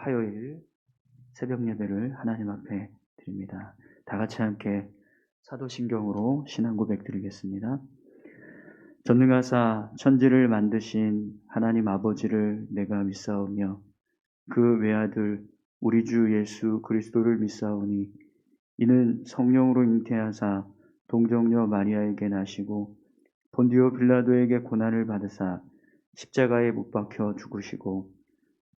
화요일 새벽 예배를 하나님 앞에 드립니다. 다 같이 함께 사도신경으로 신앙 고백 드리겠습니다. 전능하사 천지를 만드신 하나님 아버지를 내가 믿사오며 그 외아들 우리 주 예수 그리스도를 믿사오니 이는 성령으로 잉태하사 동정녀 마리아에게 나시고 본디오 빌라도에게 고난을 받으사 십자가에 못 박혀 죽으시고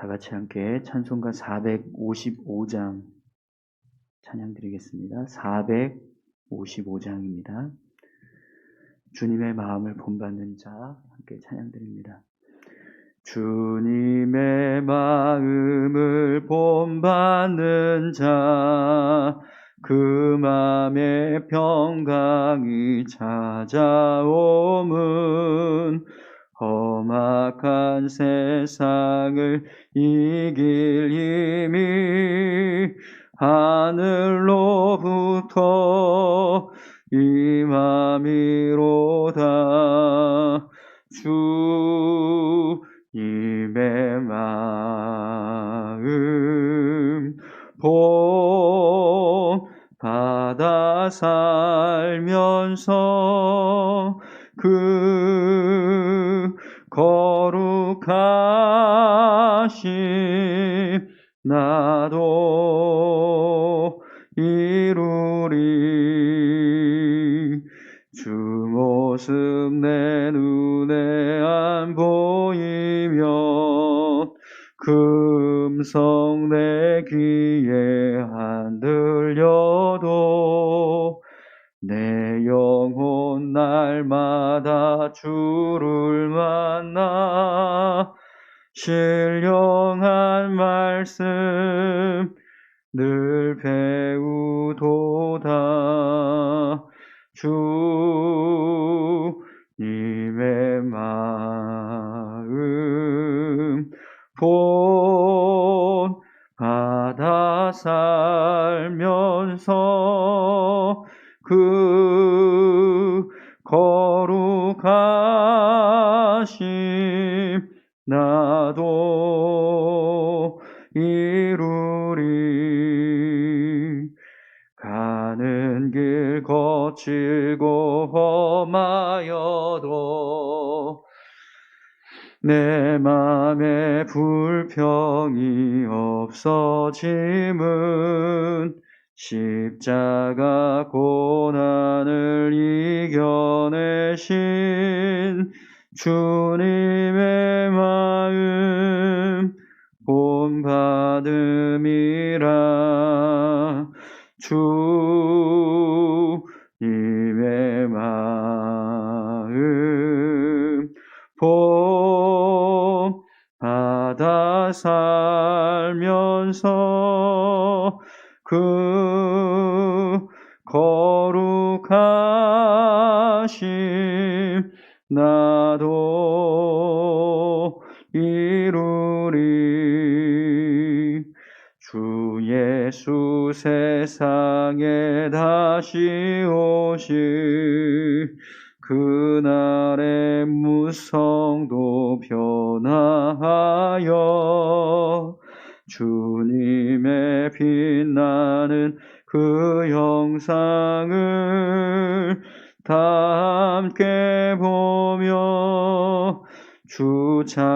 다 같이 함께 찬송가 455장 찬양 드리겠습니다. 455장입니다. 주님의 마음을 본받는 자 함께 찬양 드립니다. 주님의 마음을 본받는 자, 그 맘에 평강이 찾아오문, 험악한 세상을 이길 힘이 하늘로부터 임함이로다. 주님의 마음 본 받아 살면서 그 거룩하심 나도 이루리. 주 모습 내 눈에 안 보이면 금성 내 귀에 안 들려도 내 영혼 날마다 주를 신령한 말씀 늘 배우도다. 주님의 마음 본 받아 살면서 그 거룩하 험하여도 내 맘에 불평이 없어짐은 십자가 고난을 이겨내신 주님의 마음 본받음이라 주 받아 살면서 그 거룩하심 나도 이루리. 주 예수 세상에 다시 오실 그날의 무성도 변화하여 주님의 빛나는 그 영상을 다 함께 보며 주 찬양하리.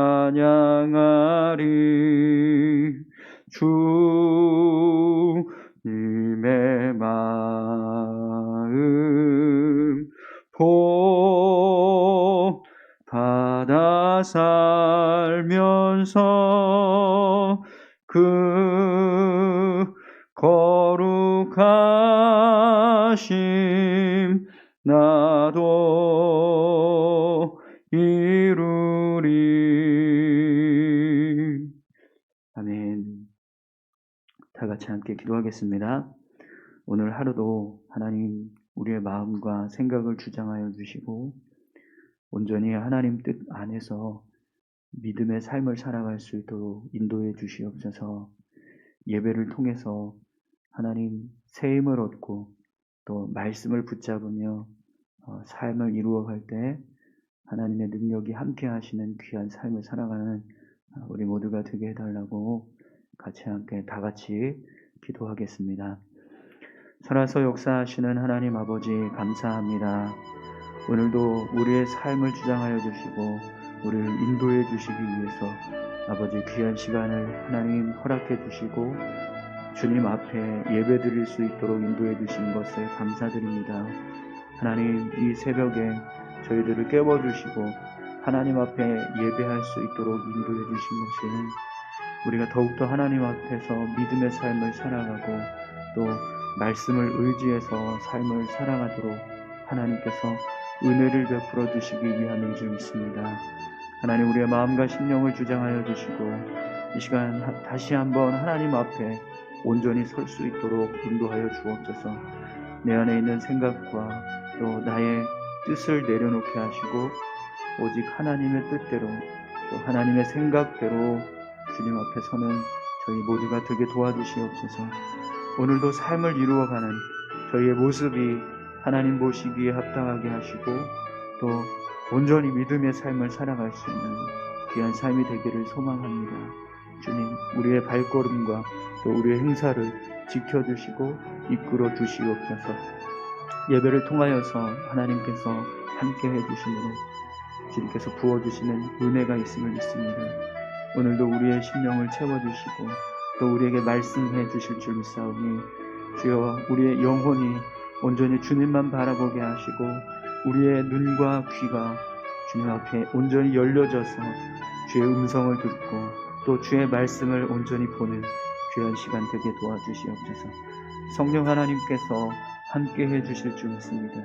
주님의 마음 본 받아 살면서 그 거룩하심 나도 이루리 아멘. 다 같이 함께 기도하겠습니다. 오늘 하루도 하나님 우리의 마음과 생각을 주장하여 주시고 온전히 하나님 뜻 안에서 믿음의 삶을 살아갈 수 있도록 인도해 주시옵소서 예배를 통해서 하나님 새 힘을 얻고 또 말씀을 붙잡으며 어, 삶을 이루어갈 때 하나님의 능력이 함께 하시는 귀한 삶을 살아가는 어, 우리 모두가 되게 해달라고 같이 함께 다 같이 기도하겠습니다. 살아서 역사하시는 하나님 아버지 감사합니다. 오늘도 우리의 삶을 주장하여 주시고 우리를 인도해 주시기 위해서 아버지 귀한 시간을 하나님 허락해 주시고 주님 앞에 예배 드릴 수 있도록 인도해 주신 것을 감사드립니다. 하나님 이 새벽에 저희들을 깨워 주시고 하나님 앞에 예배할 수 있도록 인도해 주신 것은 우리가 더욱더 하나님 앞에서 믿음의 삶을 살아가고 또 말씀을 의지해서 삶을 살아가도록 하나님께서 은혜를 베풀어 주시기 위함인 줄 믿습니다. 하나님 우리의 마음과 심령을 주장하여 주시고 이 시간 하- 다시 한번 하나님 앞에 온전히 설 수 있도록 인도하여 주옵소서. 내 안에 있는 생각과 또 나의 뜻을 내려놓게 하시고 오직 하나님의 뜻대로 또 하나님의 생각대로 주님 앞에 서는 저희 모두가 되게 도와주시옵소서. 오늘도 삶을 이루어가는 저희의 모습이 하나님 보시기에 합당하게 하시고 또 온전히 믿음의 삶을 살아갈 수 있는 귀한 삶이 되기를 소망합니다. 주님, 우리의 발걸음과 또 우리의 행사를 지켜주시고 이끌어 주시옵소서. 예배를 통하여서 하나님께서 함께 해주심으로 주님께서 부어주시는 은혜가 있음을 믿습니다. 오늘도 우리의 심령을 채워주시고 또 우리에게 말씀해 주실 줄 믿사오니 주여 우리의 영혼이 온전히 주님만 바라보게 하시고 우리의 눈과 귀가 주님 앞에 온전히 열려져서 주의 음성을 듣고 또 주의 말씀을 온전히 보는 귀한 시간 되게 도와주시옵소서. 성령 하나님께서 함께 해 주실 줄 믿습니다.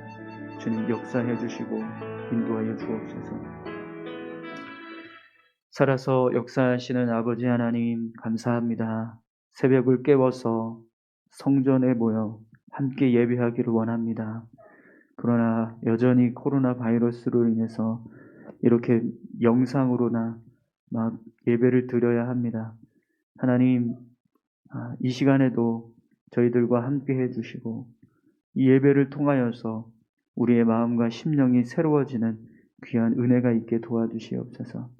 주님 역사해 주시고 인도하여 주옵소서. 살아서 역사하시는 아버지 하나님 감사합니다. 새벽을 깨워서 성전에 모여 함께 예배하기를 원합니다. 그러나 여전히 코로나 바이러스로 인해서 이렇게 영상으로나 막 예배를 드려야 합니다. 하나님, 아, 이 시간에도 저희들과 함께 해주시고 이 예배를 통하여서 우리의 마음과 심령이 새로워지는 귀한 은혜가 있게 도와주시옵소서.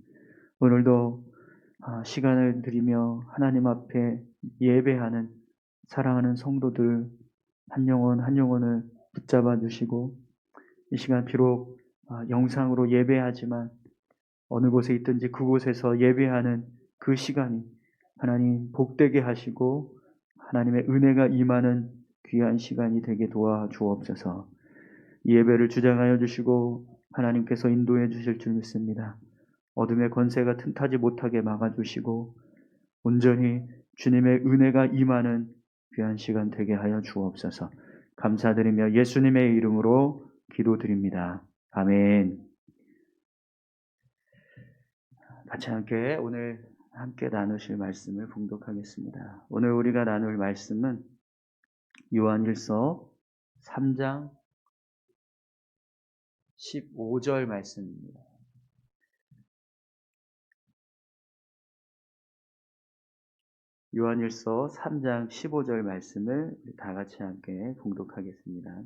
오늘도 아, 시간을 드리며 하나님 앞에 예배하는 사랑하는 성도들 한 영혼 한 영혼을 붙잡아 주시고 이 시간 비록 아, 영상으로 예배하지만 어느 곳에 있든지 그곳에서 예배하는 그 시간이 하나님 복되게 하시고 하나님의 은혜가 임하는 귀한 시간이 되게 도와 주옵소서. 이 예배를 주장하여 주시고 하나님께서 인도해 주실 줄 믿습니다. 어둠의 권세가 틈타지 못하게 막아 주시고 온전히 주님의 은혜가 임하는 귀한 시간 되게 하여 주옵소서. 감사드리며 예수님의 이름으로 기도드립니다. 아멘. 같이 함께 오늘 함께 나누실 말씀을 봉독하겠습니다. 오늘 우리가 나눌 말씀은 요한일서 3장 15절 말씀입니다. 요한일서 3장 15절 말씀을 다 같이 함께 봉독하겠습니다.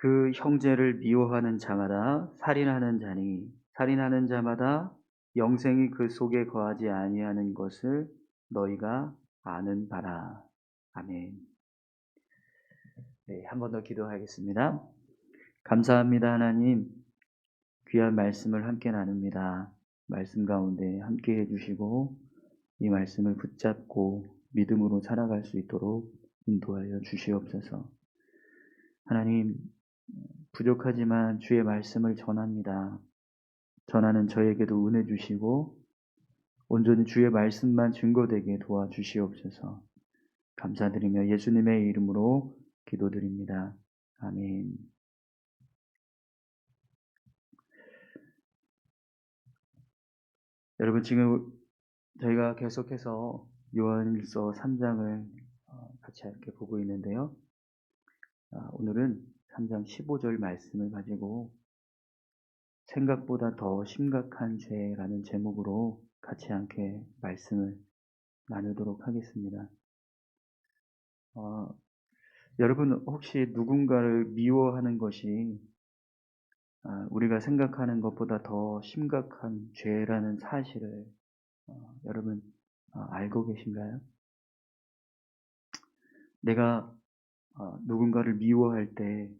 그 형제를 미워하는 자마다 살인하는 자니 살인하는 자마다 영생이 그 속에 거하지 아니하는 것을 너희가 아는 바라. 아멘. 네, 한 번 더 기도하겠습니다. 감사합니다, 하나님. 귀한 말씀을 함께 나눕니다. 말씀 가운데 함께 해주시고, 이 말씀을 붙잡고 믿음으로 살아갈 수 있도록 인도하여 주시옵소서. 하나님, 부족하지만 주의 말씀을 전합니다. 전하는 저에게도 은혜 주시고, 온전히 주의 말씀만 증거되게 도와주시옵소서. 감사드리며 예수님의 이름으로 기도드립니다. 아멘. 여러분 지금 저희가 계속해서 요한일서 3장을 어, 같이 함께 보고 있는데요. 아, 오늘은 3장 15절 말씀을 가지고 생각보다 더 심각한 죄라는 제목으로 같이 함께 말씀을 나누도록 하겠습니다. 어, 여러분 혹시 누군가를 미워하는 것이 아, 우리가 생각하는 것보다 더 심각한 죄라는 사실을 어, 여러분 어, 알고 계신가요? 내가 어, 누군가를 미워할 때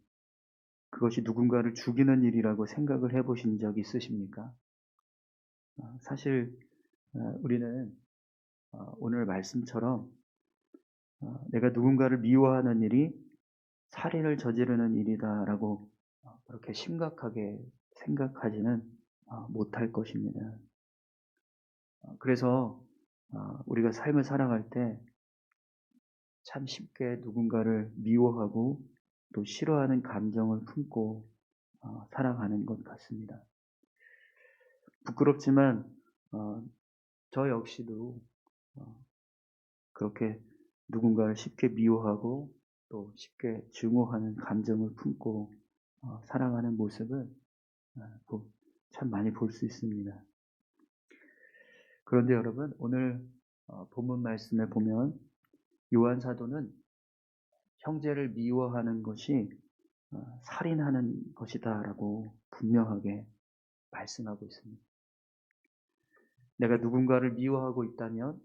그것이 누군가를 죽이는 일이라고 생각을 해보신 적 있으십니까? 어, 사실 어, 우리는 어, 오늘 말씀처럼 어, 내가 누군가를 미워하는 일이 살인을 저지르는 일이다라고 어, 그렇게 심각하게 생각하지는 어, 못할 것입니다. 어, 그래서 어, 우리가 삶을 살아갈 때 참 쉽게 누군가를 미워하고 또 싫어하는 감정을 품고 어, 살아가는 것 같습니다. 부끄럽지만 어, 저 역시도 어, 그렇게 누군가를 쉽게 미워하고 또 쉽게 증오하는 감정을 품고 어, 살아가는 모습을 어, 보- 참 많이 볼 수 있습니다. 그런데 여러분 오늘 어, 본문 말씀에 보면 요한 사도는 형제를 미워하는 것이 어, 살인하는 것이다라고 분명하게 말씀하고 있습니다. 내가 누군가를 미워하고 있다면 어,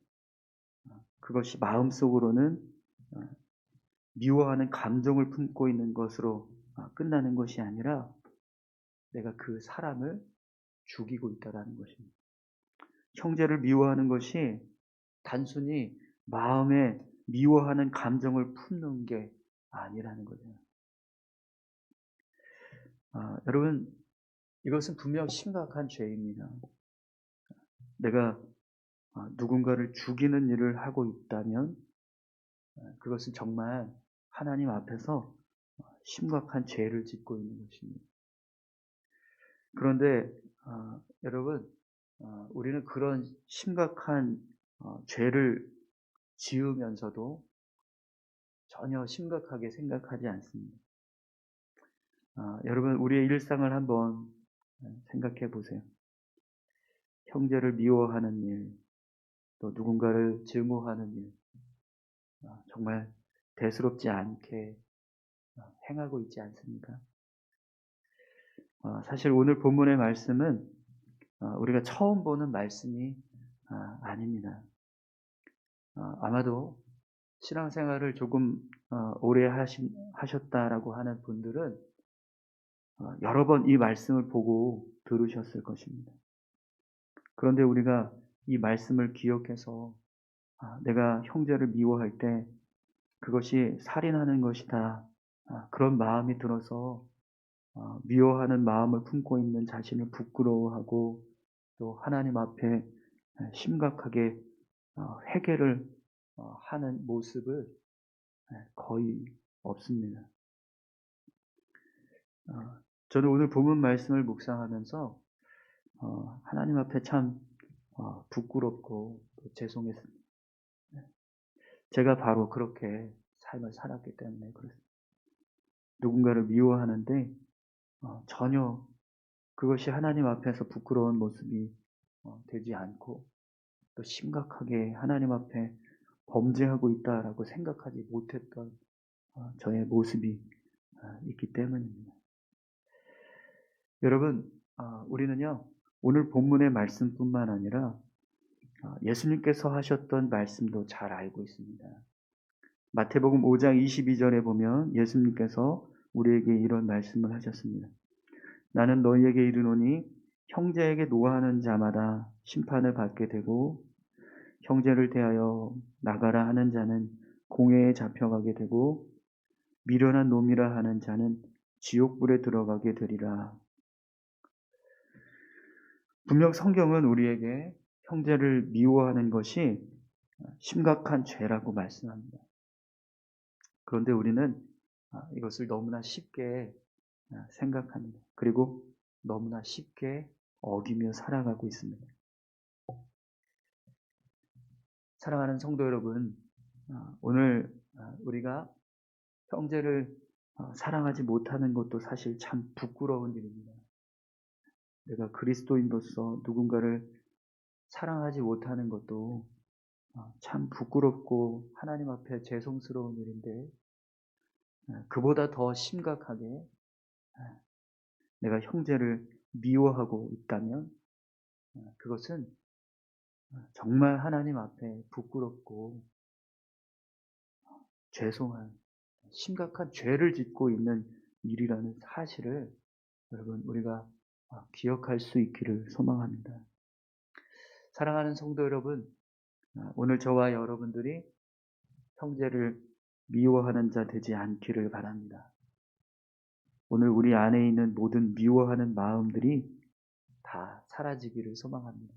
그것이 마음속으로는 어, 미워하는 감정을 품고 있는 것으로 어, 끝나는 것이 아니라 내가 그 사람을 죽이고 있다라는 것입니다. 형제를 미워하는 것이 단순히 마음에 미워하는 감정을 품는 게 아니라는 거죠. 아, 여러분, 이것은 분명 심각한 죄입니다. 내가 아, 누군가를 죽이는 일을 하고 있다면 아, 그것은 정말 하나님 앞에서 심각한 죄를 짓고 있는 것입니다. 그런데 아, 여러분, 아, 우리는 그런 심각한 어, 죄를 지으면서도 전혀 심각하게 생각하지 않습니다. 아, 여러분, 우리의 일상을 한번 생각해 보세요. 형제를 미워하는 일, 또 누군가를 증오하는 일, 아, 정말 대수롭지 않게 아, 행하고 있지 않습니까? 아, 사실 오늘 본문의 말씀은 아, 우리가 처음 보는 말씀이 아, 아닙니다. 아, 아마도 신앙생활을 조금 어, 오래 하신, 하셨다라고 하는 분들은 어, 여러 번 이 말씀을 보고 들으셨을 것입니다. 그런데 우리가 이 말씀을 기억해서 아, 내가 형제를 미워할 때 그것이 살인하는 것이다. 아, 그런 마음이 들어서 어, 미워하는 마음을 품고 있는 자신을 부끄러워하고 또 하나님 앞에 심각하게 어, 회개를 어, 하는 모습을 예, 거의 없습니다. 어, 저는 오늘 본문 말씀을 묵상하면서 어, 하나님 앞에 참 어, 부끄럽고 또 죄송했습니다. 예. 제가 바로 그렇게 삶을 살았기 때문에 그렇습니다. 누군가를 미워하는데 어, 전혀 그것이 하나님 앞에서 부끄러운 모습이 어, 되지 않고 또 심각하게 하나님 앞에 범죄하고 있다라고 생각하지 못했던 어, 저의 모습이 어, 있기 때문입니다. 여러분, 어, 우리는요, 오늘 본문의 말씀뿐만 아니라 어, 예수님께서 하셨던 말씀도 잘 알고 있습니다. 마태복음 5장 22절에 보면 예수님께서 우리에게 이런 말씀을 하셨습니다. 나는 너희에게 이르노니 형제에게 노하는 자마다 심판을 받게 되고 형제를 대하여 나가라 하는 자는 공회에 잡혀가게 되고 미련한 놈이라 하는 자는 지옥불에 들어가게 되리라. 분명 성경은 우리에게 형제를 미워하는 것이 심각한 죄라고 말씀합니다. 그런데 우리는 아, 이것을 너무나 쉽게 아, 생각합니다. 그리고 너무나 쉽게 어기며 살아가고 있습니다. 사랑하는 성도 여러분, 아, 오늘 우리가 형제를 사랑하지 못하는 것도 사실 참 부끄러운 일입니다. 내가 그리스도인으로서 누군가를 사랑하지 못하는 것도 참 부끄럽고 하나님 앞에 죄송스러운 일인데 그보다 더 심각하게 내가 형제를 미워하고 있다면 그것은 정말 하나님 앞에 부끄럽고 죄송한 심각한 죄를 짓고 있는 일이라는 사실을 여러분 우리가 기억할 수 있기를 소망합니다. 사랑하는 성도 여러분, 오늘 저와 여러분들이 형제를 미워하는 자 되지 않기를 바랍니다. 오늘 우리 안에 있는 모든 미워하는 마음들이 다 사라지기를 소망합니다.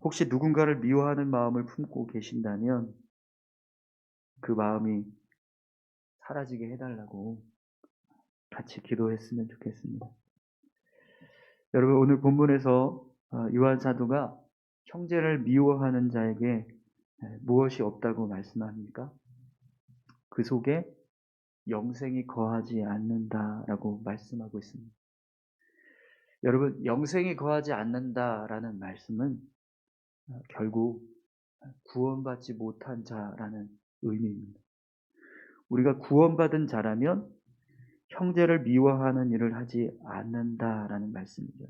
혹시 누군가를 미워하는 마음을 품고 계신다면 그 마음이 사라지게 해달라고 같이 기도했으면 좋겠습니다. 여러분 오늘 본문에서 어, 요한 사도가 형제를 미워하는 자에게 무엇이 없다고 말씀합니까? 그 속에 영생이 거하지 않는다라고 말씀하고 있습니다. 여러분, 영생이 거하지 않는다라는 말씀은 어, 결국 구원받지 못한 자라는 의미입니다. 우리가 구원받은 자라면 형제를 미워하는 일을 하지 않는다라는 말씀이죠.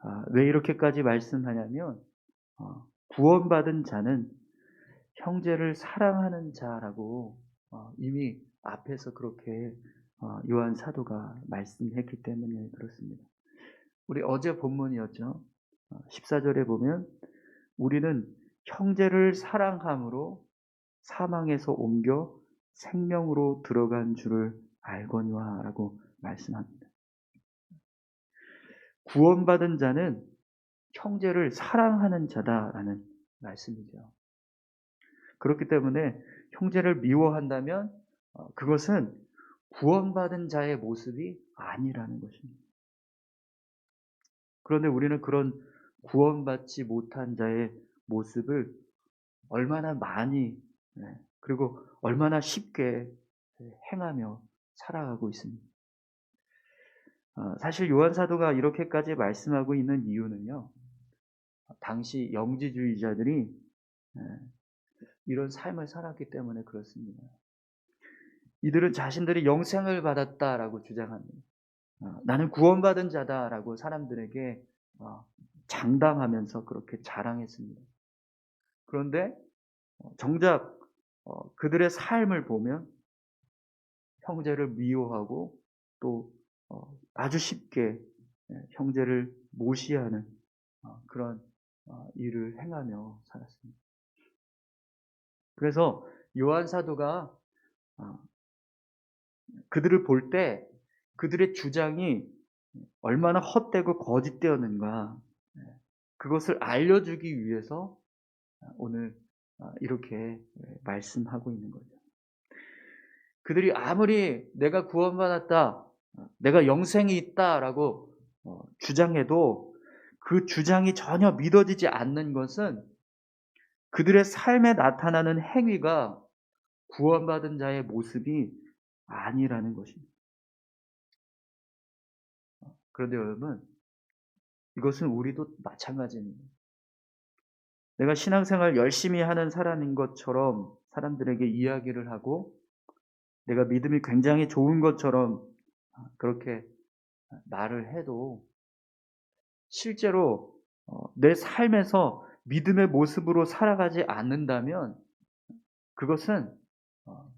아, 왜 이렇게까지 말씀하냐면 어, 구원받은 자는 형제를 사랑하는 자라고 어, 이미 앞에서 그렇게 어, 요한 사도가 말씀했기 때문에 그렇습니다. 우리 어제 본문이었죠. 14절에 보면 우리는 형제를 사랑함으로 사망에서 옮겨 생명으로 들어간 줄을 알거니와 라고 말씀합니다. 구원받은 자는 형제를 사랑하는 자다라는 말씀이죠. 그렇기 때문에 형제를 미워한다면 어, 그것은 구원받은 자의 모습이 아니라는 것입니다. 그런데 우리는 그런 구원받지 못한 자의 모습을 얼마나 많이 네, 그리고 얼마나 쉽게 행하며 살아가고 있습니다. 어, 사실 요한 사도가 이렇게까지 말씀하고 있는 이유는요. 당시 영지주의자들이 예, 이런 삶을 살았기 때문에 그렇습니다. 이들은 자신들이 영생을 받았다라고 주장합니다. 어, 나는 구원받은 자다라고 사람들에게 어, 장당하면서 그렇게 자랑했습니다. 그런데 정작 그들의 삶을 보면 형제를 미워하고 또 아주 쉽게 예, 형제를 모시하는 어, 그런 어, 일을 행하며 살았습니다. 그래서 요한 사도가 어, 그들을 볼 때 그들의 주장이 얼마나 헛되고 거짓되었는가 예, 그것을 알려주기 위해서 오늘 이렇게 말씀하고 있는 거죠. 그들이 아무리 내가 구원받았다, 내가 영생이 있다라고 어, 주장해도 그 주장이 전혀 믿어지지 않는 것은 그들의 삶에 나타나는 행위가 구원받은 자의 모습이 아니라는 것입니다. 그런데 여러분, 이것은 우리도 마찬가지입니다. 내가 신앙생활 열심히 하는 사람인 것처럼 사람들에게 이야기를 하고 내가 믿음이 굉장히 좋은 것처럼 그렇게 말을 해도 실제로 어, 내 삶에서 믿음의 모습으로 살아가지 않는다면 그것은 어,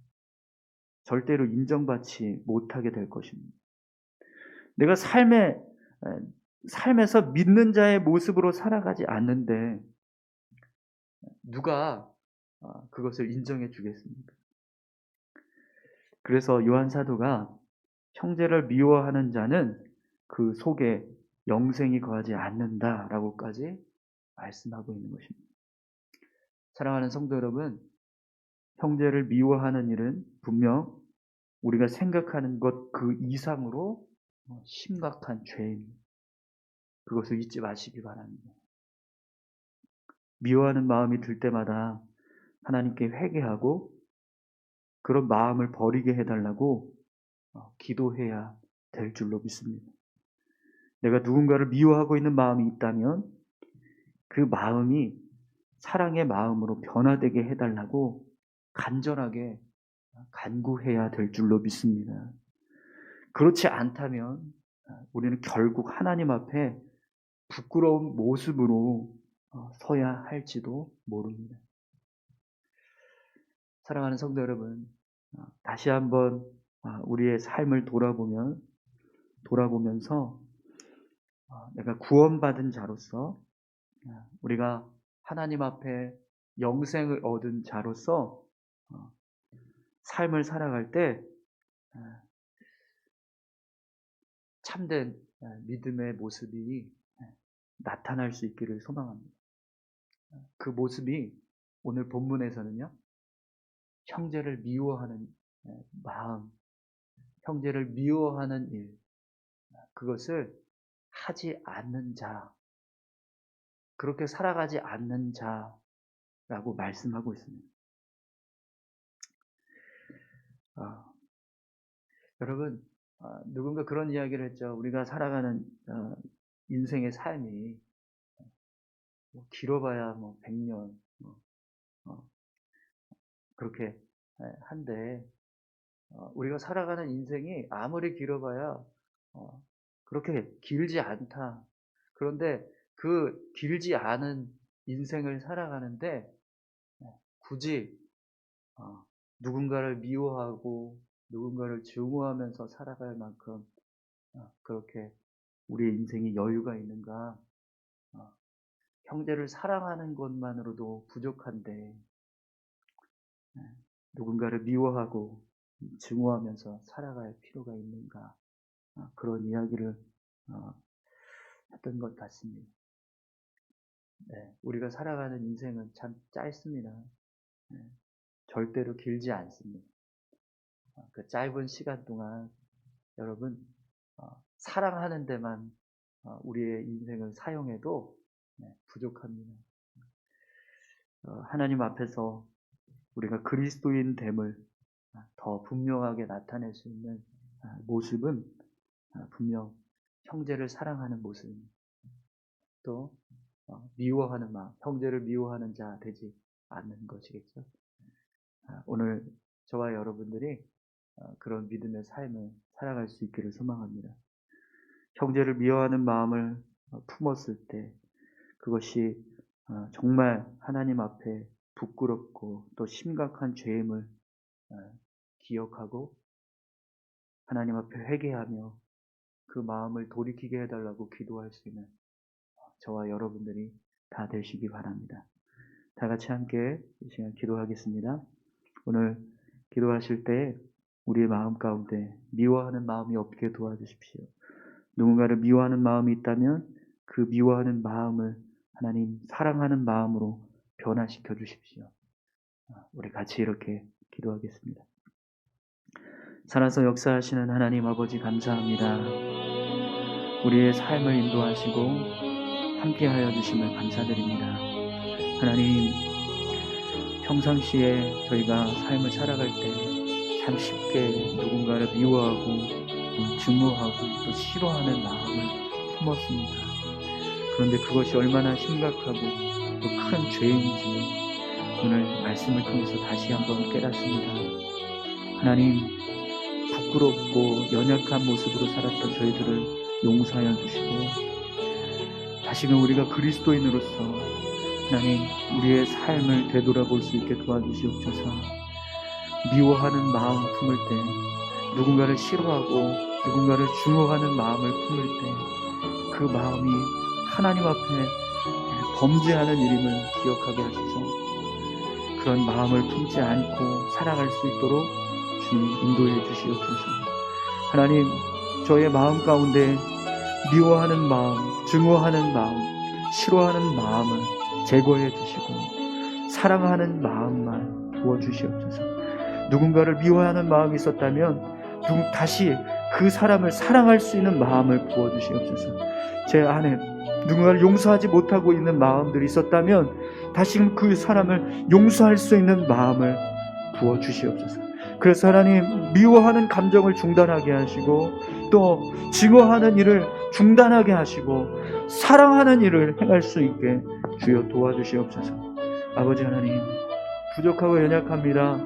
절대로 인정받지 못하게 될 것입니다. 내가 삶에 삶에서 믿는 자의 모습으로 살아가지 않는데 누가 어, 그것을 인정해 주겠습니까? 그래서 요한 사도가 형제를 미워하는 자는 그 속에 영생이 거하지 않는다라고까지 말씀하고 있는 것입니다. 사랑하는 성도 여러분, 형제를 미워하는 일은 분명 우리가 생각하는 것 그 이상으로 어, 심각한 죄입니다. 그것을 잊지 마시기 바랍니다. 미워하는 마음이 들 때마다 하나님께 회개하고 그런 마음을 버리게 해달라고 어, 기도해야 될 줄로 믿습니다. 내가 누군가를 미워하고 있는 마음이 있다면 그 마음이 사랑의 마음으로 변화되게 해달라고 간절하게 간구해야 될 줄로 믿습니다. 그렇지 않다면 우리는 결국 하나님 앞에 부끄러운 모습으로 어, 서야 할지도 모릅니다. 사랑하는 성도 여러분, 어, 다시 한번 어, 우리의 삶을 돌아보면 돌아보면서 내가 구원받은 자로서 우리가 하나님 앞에 영생을 얻은 자로서 삶을 살아갈 때 참된 믿음의 모습이 나타날 수 있기를 소망합니다. 그 모습이 오늘 본문에서는요, 형제를 미워하는 마음, 형제를 미워하는 일, 그것을 하지 않는 자, 그렇게 살아가지 않는 자라고 말씀하고 있습니다. 어, 여러분, 어, 누군가 그런 이야기를 했죠. 우리가 살아가는 어, 인생의 삶이 뭐 길어봐야 뭐 100년 뭐, 그렇게 한데 우리가 살아가는 인생이 아무리 길어봐야 그렇게 길지 않다. 그런데 그 길지 않은 인생을 살아가는데 굳이 누군가를 미워하고 누군가를 증오하면서 살아갈 만큼 그렇게 우리의 인생이 여유가 있는가? 형제를 사랑하는 것만으로도 부족한데 누군가를 미워하고 증오하면서 살아갈 필요가 있는가? 그런 이야기를 했던 것 같습니다. 네, 우리가 살아가는 인생은 참 짧습니다. 네, 절대로 길지 않습니다. 그 짧은 시간 동안 여러분 어, 사랑하는 데만 어, 우리의 인생을 사용해도 네, 부족합니다. 어, 하나님 앞에서 우리가 그리스도인 됨을 더 분명하게 나타낼 수 있는 모습은 분명 형제를 사랑하는 모습입니다. 또 미워하는 마음, 형제를 미워하는 자 되지 않는 것이겠죠. 오늘 저와 여러분들이 그런 믿음의 삶을 살아갈 수 있기를 소망합니다. 형제를 미워하는 마음을 어, 품었을 때 그것이 어, 정말 하나님 앞에 부끄럽고 또 심각한 죄임을 어, 기억하고 하나님 앞에 회개하며 그 마음을 돌이키게 해달라고 기도할 수 있는 저와 여러분들이 다 되시기 바랍니다. 다 같이 함께 이 시간 기도하겠습니다. 오늘 기도하실 때 우리의 마음 가운데 미워하는 마음이 없게 도와주십시오. 누군가를 미워하는 마음이 있다면 그 미워하는 마음을 하나님 사랑하는 마음으로 변화시켜 주십시오. 아, 우리 같이 이렇게 기도하겠습니다. 살아서 역사하시는 하나님 아버지 감사합니다. 우리의 삶을 인도하시고 함께하여 주심을 감사드립니다. 하나님 평상시에 저희가 삶을 살아갈 때 참 쉽게 누군가를 미워하고 증오하고 또 싫어하는 마음을 품었습니다. 그런데 그것이 얼마나 심각하고 또 큰 죄인지 오늘 말씀을 통해서 다시 한번 깨닫습니다. 하나님, 부끄럽고 연약한 모습으로 살았던 저희들을 용서하여 주시고 다시금 우리가 그리스도인으로서 하나님 우리의 삶을 되돌아볼 수 있게 도와주시옵소서 미워하는 마음 품을 때 누군가를 싫어하고 누군가를 증오하는 마음을 품을 때 그 마음이 하나님 앞에 범죄하는 일임을 기억하게 하셔서 그런 마음을 품지 않고 살아갈 수 있도록 주님 인도해 주시옵소서. 하나님, 저의 마음 가운데 미워하는 마음, 증오하는 마음, 싫어하는 마음을 제거해 주시고 사랑하는 마음만 부어 주시옵소서. 누군가를 미워하는 마음이 있었다면 다시 그 사람을 사랑할 수 있는 마음을 부어 주시옵소서. 제 안에 누군가를 용서하지 못하고 있는 마음들이 있었다면 다시금 그 사람을 용서할 수 있는 마음을 부어 주시옵소서. 그래서 하나님 미워하는 감정을 중단하게 하시고 또 증오하는 일을 중단하게 하시고 사랑하는 일을 행할 수 있게 주여 도와주시옵소서. 아버지 하나님 부족하고 연약합니다.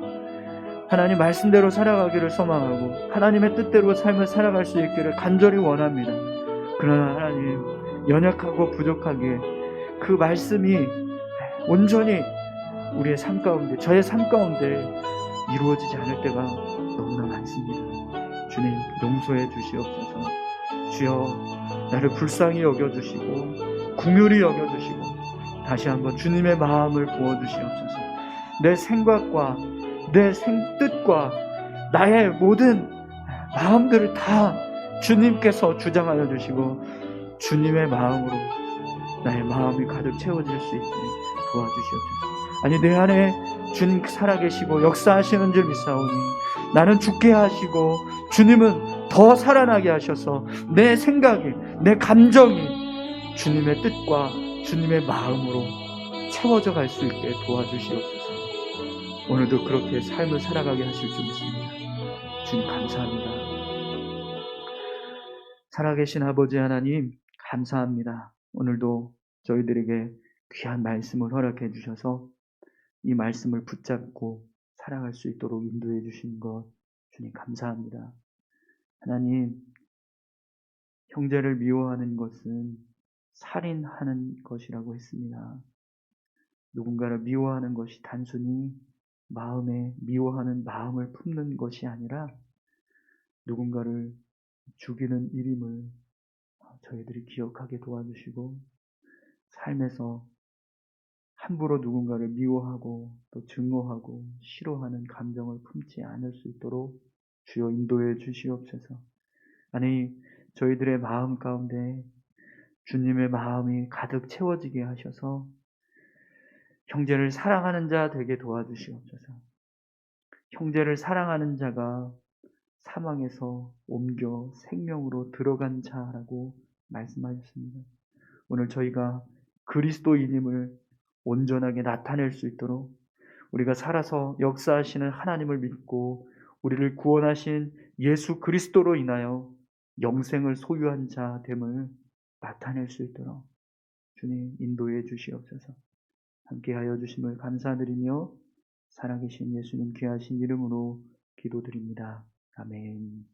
하나님 말씀대로 살아가기를 소망하고 하나님의 뜻대로 삶을 살아갈 수 있기를 간절히 원합니다. 그러나 하나님 연약하고 부족하게 그 말씀이 온전히 우리의 삶 가운데 저의 삶 가운데 이루어지지 않을 때가 너무나 많습니다. 주님 용서해 주시옵소서. 주여 나를 불쌍히 여겨 주시고 궁휼히 여겨 주시고 다시 한번 주님의 마음을 부어 주시옵소서. 내 생각과 내 생뜻과 나의 모든 마음들을 다 주님께서 주장하여 주시고 주님의 마음으로 나의 마음이 가득 채워질 수 있게 도와주시옵소서. 아니 내 안에 주님 살아계시고 역사하시는 줄 믿사오니 나는 죽게 하시고 주님은 더 살아나게 하셔서 내 생각이 내 감정이 주님의 뜻과 주님의 마음으로 채워져 갈 수 있게 도와주시옵소서. 오늘도 그렇게 삶을 살아가게 하실 줄 믿습니다. 주님 감사합니다. 살아계신 아버지 하나님 감사합니다. 오늘도 저희들에게 귀한 말씀을 허락해 주셔서 이 말씀을 붙잡고 살아갈 수 있도록 인도해 주신 것 주님 감사합니다. 하나님 형제를 미워하는 것은 살인하는 것이라고 했습니다. 누군가를 미워하는 것이 단순히 마음에 미워하는 마음을 품는 것이 아니라 누군가를 죽이는 일임을 저희들이 기억하게 도와주시고 삶에서 함부로 누군가를 미워하고 또 증오하고 싫어하는 감정을 품지 않을 수 있도록 주여 인도해 주시옵소서. 아니 저희들의 마음 가운데 주님의 마음이 가득 채워지게 하셔서 형제를 사랑하는 자 되게 도와주시옵소서. 형제를 사랑하는 자가 사망에서 옮겨 생명으로 들어간 자라고 말씀하셨습니다. 오늘 저희가 그리스도인임을 온전하게 나타낼 수 있도록 우리가 살아서 역사하시는 하나님을 믿고 우리를 구원하신 예수 그리스도로 인하여 영생을 소유한 자 됨을 나타낼 수 있도록 주님 인도해 주시옵소서. 함께하여 주심을 감사드리며 살아계신 예수님 귀하신 이름으로 기도드립니다. 아멘.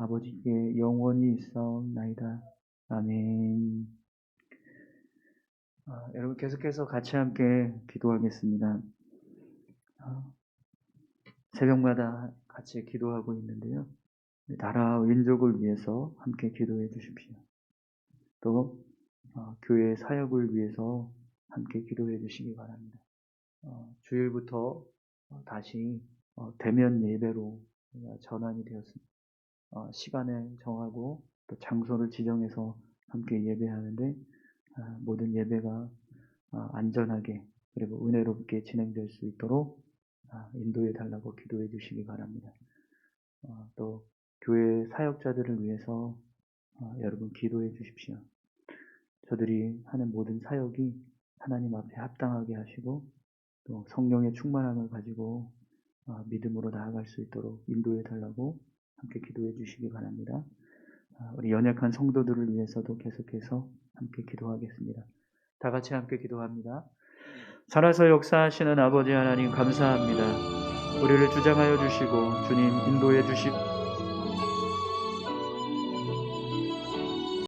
아버지께 영원히 있사옵나이다. 아멘. 아, 여러분 계속해서 같이 함께 기도하겠습니다. 아, 새벽마다 같이 기도하고 있는데요. 나라 민족을 위해서 함께 기도해 주십시오. 또 어, 교회 사역을 위해서 함께 기도해 주시기 바랍니다. 어, 주일부터 어, 다시 어, 대면 예배로 전환이 되었습니다. 어, 시간을 정하고 또 장소를 지정해서 함께 예배하는데 아, 모든 예배가 아, 안전하게 그리고 은혜롭게 진행될 수 있도록 아, 인도해 달라고 기도해 주시기 바랍니다. 어, 또 교회 사역자들을 위해서 어, 여러분 기도해 주십시오. 저들이 하는 모든 사역이 하나님 앞에 합당하게 하시고 또 성령의 충만함을 가지고 어, 믿음으로 나아갈 수 있도록 인도해 달라고 함께 기도해 주시기 바랍니다. 아, 우리 연약한 성도들을 위해서도 계속해서 함께 기도하겠습니다. 다 같이 함께 기도합니다. 살아서 역사하시는 아버지 하나님 감사합니다. 우리를 주장하여 주시고 주님 인도해 주시고